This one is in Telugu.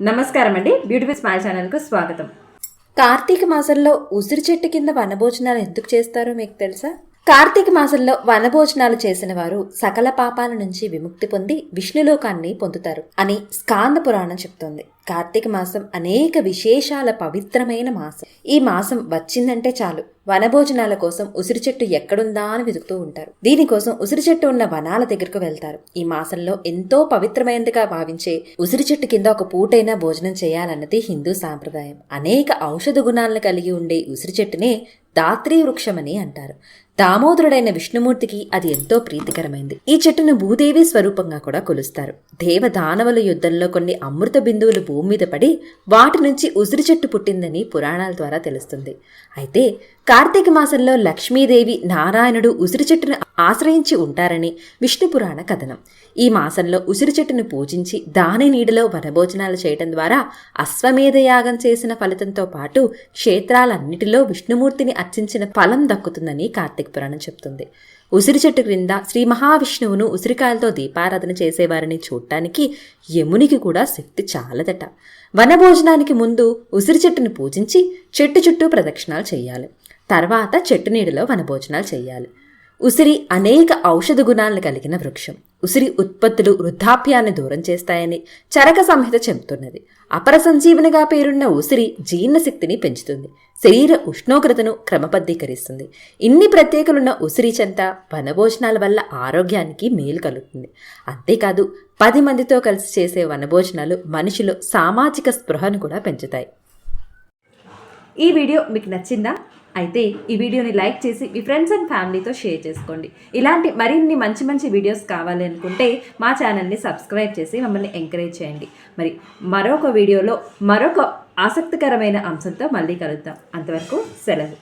నమస్కారం అండి. బ్యూటిఫుల్ స్మైల్ ఛానల్కు స్వాగతం. కార్తీక మాసంలో ఉసిరి చెట్టు కింద వనభోజనాలు ఎందుకు చేస్తారో మీకు తెలుసా? కార్తీక మాసంలో వనభోజనాలు చేసిన వారు సకల పాపాల నుంచి విముక్తి పొంది విష్ణులోకాన్ని పొందుతారు అని స్కాంద పురాణం చెప్తోంది. కార్తీక మాసం అనేక విశేషాల పవిత్రమైన మాసం. ఈ మాసం వచ్చిందంటే చాలు. వనభోజనాల కోసం ఉసిరి చెట్టు ఎక్కడుందా అని వెతుకుతూ ఉంటారు. దీనికోసం ఉసిరి చెట్టు ఉన్న వనాల దగ్గరకు వెళ్తారు. ఈ మాసంలో ఎంతో పవిత్రమైనదిగా భావించే ఉసిరి చెట్టు కింద ఒక పూటైనా భోజనం చేయాలన్నది హిందూ సాంప్రదాయం. అనేక ఔషధ గుణాలను కలిగి ఉండే ఉసిరి చెట్టునే దాత్రీ వృక్షమని అంటారు. దామోదరుడైన విష్ణుమూర్తికి అది ఎంతో ప్రీతికరమైంది. ఈ చెట్టును భూదేవి స్వరూపంగా కూడా కొలుస్తారు. దేవ దానవుల యుద్ధంలో కొన్ని అమృత బిందువులు భూమి మీద పడి వాటి నుంచి ఉసిరి చెట్టు పుట్టిందని పురాణాల ద్వారా తెలుస్తుంది. అయితే కార్తీక మాసంలో లక్ష్మీదేవి నారాయణుడు ఉసిరి చెట్టును ఆశ్రయించి ఉంటారని విష్ణు పురాణ కథనం. ఈ మాసంలో ఉసిరి చెట్టును పూజించి దాని నీడలో వనభోజనాలు చేయటం ద్వారా అశ్వమేధ యాగం చేసిన ఫలితంతో పాటు క్షేత్రాలన్నిటిలో విష్ణుమూర్తిని అర్చించిన ఫలం దక్కుతుందని కార్తీక పురాణం చెప్తుంది. ఉసిరి చెట్టు క్రింద శ్రీ మహావిష్ణువును ఉసిరికాయలతో దీపారాధన చేసేవారిని చూడటానికి యమునికి కూడా శక్తి చాలదట. వనభోజనానికి ముందు ఉసిరి చెట్టును పూజించి చెట్టు చుట్టూ ప్రదక్షిణాలు చేయాలి. తర్వాత చెట్టు నీడలో వనభోజనాలు చేయాలి. ఉసిరి అనేక ఔషధ గుణాలను కలిగిన వృక్షం. ఉసిరి ఉత్పత్తులు వృద్ధాప్యాన్ని దూరం చేస్తాయని చరక సంహిత చెబుతున్నది. అపర సంజీవనిగా పేరున్న ఉసిరి జీర్ణశక్తిని పెంచుతుంది. శరీర ఉష్ణోగ్రతను క్రమబద్ధీకరిస్తుంది. ఇన్ని ప్రత్యేకలున్న ఉసిరి చెంత వనభోజనాల వల్ల ఆరోగ్యానికి మేలు కలుగుతుంది. అంతేకాదు పది మందితో కలిసి చేసే వనభోజనాలు మనిషిలో సామాజిక స్పృహను కూడా పెంచుతాయి. ఈ వీడియో మీకు నచ్చిందా? అయితే ఈ వీడియోని లైక్ చేసి మీ ఫ్రెండ్స్ అండ్ ఫ్యామిలీతో షేర్ చేసుకోండి. ఇలాంటి మరిన్ని మంచి మంచి వీడియోస్ కావాలి అనుకుంటే మా ఛానల్ని సబ్స్క్రైబ్ చేసి మమ్మల్ని ఎంకరేజ్ చేయండి. మరి మరొక వీడియోలో మరొక ఆసక్తికరమైన అంశంతో మళ్ళీ కలుద్దాం. అంతవరకు సెలవు.